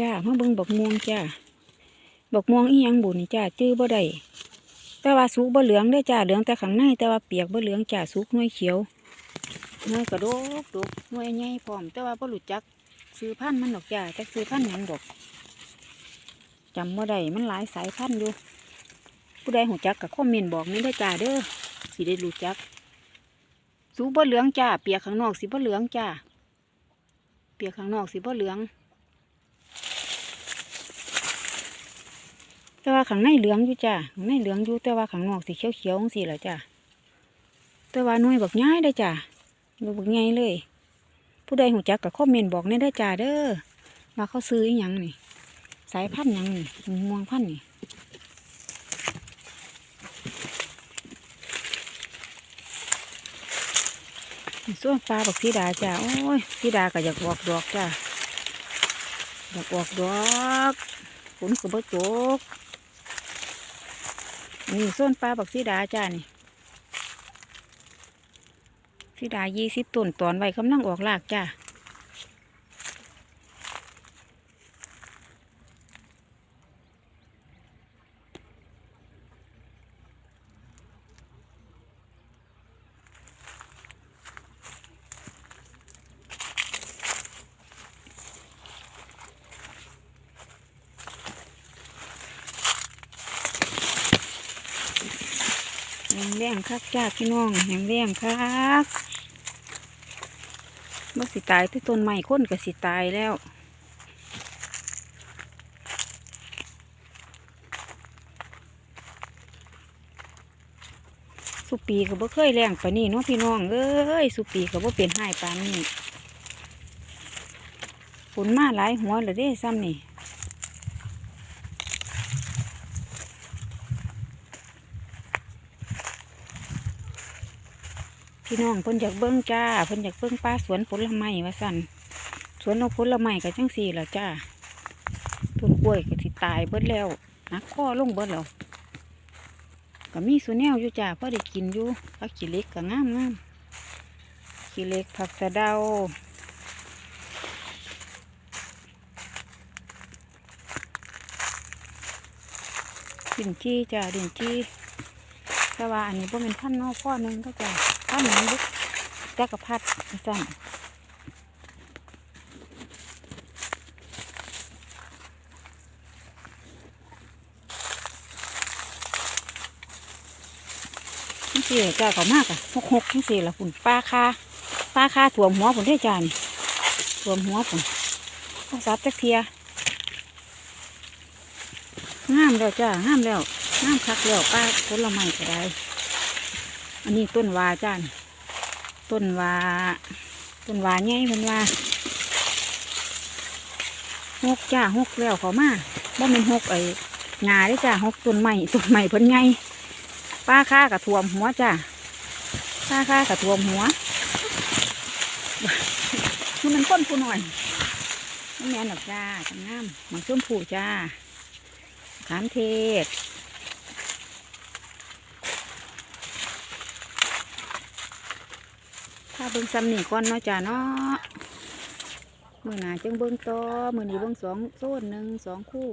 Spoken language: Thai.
จ้ามาเบิ่งบักม่วงจ้าบักม่วงอีหยังบุนี่จ้าจื้อบ่ได้แต่ว่าสุกบ่เหลืองเด้จ้าเหลืองแต่ข้างในแต่ว่าเปียกบ่เหลืองจ้าสุกน่วยเขียวน่วยกระโดกดกน่วยใหญ่พร้อม แต่ว่าบ่รู้จักซื้อพันธุ์มันดอกจ้าจักซื้อพันธุ์หยังดอกจำบ่ได้มันหลายสายพันธุ์อยู่ ผู้ใดหูจักกับคอมเมนบอกนี่ได้จ้าเด้อสิได้รู้จักสุกบ่เหลืองจ้าเปียกข้างนอกสิบ่เหลืองจ้าเปียกข้างนอกสิบ่เหลือง แต่ว่าข้างในเหลืองอยู่จ้าข้างในเหลืองอยู่แต่ว่าข้างนอกสีเขียวเขียวสีแหละจ้าแต่ว่าหน่วยบักง่ายได้จ้าหน่ยบักง่ายเลย ผู้ใดหูจักกับคอมเมนบอกในได้จ้าเด้อว่าเขาซื้ออหยังนี่สายพันธุ์หยังนี่ม่วงพันธุ์นี่ส่วนปลาบักสีดาจ้าโอ้ยสีดาก็อยากออกดอกจ้าอยากออกดอกฝนก็บ่ตก นี่ส้นปลาบักซีดาจ้านี่ซีดายี่สิบต้นตอนไว้กำลังออกลากจ้า แหงแรงคักจ้าพี่น้องแหงแรงคักเมื่อสิตายที่ต้นไม้ค้นก็สิตายแล้วสุปีก็บ่เคยแรงปานนี้เนาะพี่น้องเอ้ยสุปีก็บ่เป็นให้ปานนี้ฝนมาหลายหัวเลยเด้ซ้ำนี่ พี่น้องเพิ่นอยากเบิ้งจ้าเพิ่นอยากเบิ้งป้าสวนผลไม้ว่าสั่นสวนเอาผลไม้ก็จังสี่ละจ้าต้นกล้วยก็สิตายเบิดแล้วนักข้อลงเบิดแล้วก็มีสูแนวอยู่จ้าพอได้กินอยู่ผักขี้เล็กก็งามงามขี้เล็กผักสะเดาดินจี้จ้าดินจี้ แต่ว่าอันนี้บ่เป็นพันนอกพ่อหนึงก็จ้าพันหนึงลูกจักรพัดสั่นนี่สิจ้าเขามากอะหกหกนี่สิละฝุ่นปลาคาปลาคาถ่วมหัวฝุ่นได้จานี่ถ่วมหัวฝุ่นต้องซับจักเทียงามแล้วจ้างามแล้ว งามคักแล้วปลาผลไม้ก็ได้ อันนี้ต้นวาจ้านต้นวาต้นวาใหญ่เพิ่นว่าหกจ้าหกแล้วเขามาบ่เป็นหกไอ้งาได้จ้าหกต้นใหม่ต้นใหม่เพิ่นใหญ่ป้าค่ากระทวมหัวจ้าป้าค่ากระทวมหัวมันเป็นก้นผู้หน่อยไม่แม่นหรอกจ้าทำงามมันส้มผูจ้าขามเทศ ถ้าเบิ้งซ้ำนี่ก้อนเนาะจ้าเนาะมือหนาจังเบิ้งต่อมือนี้เบิ้งสองโซนหนึ่งสองคู่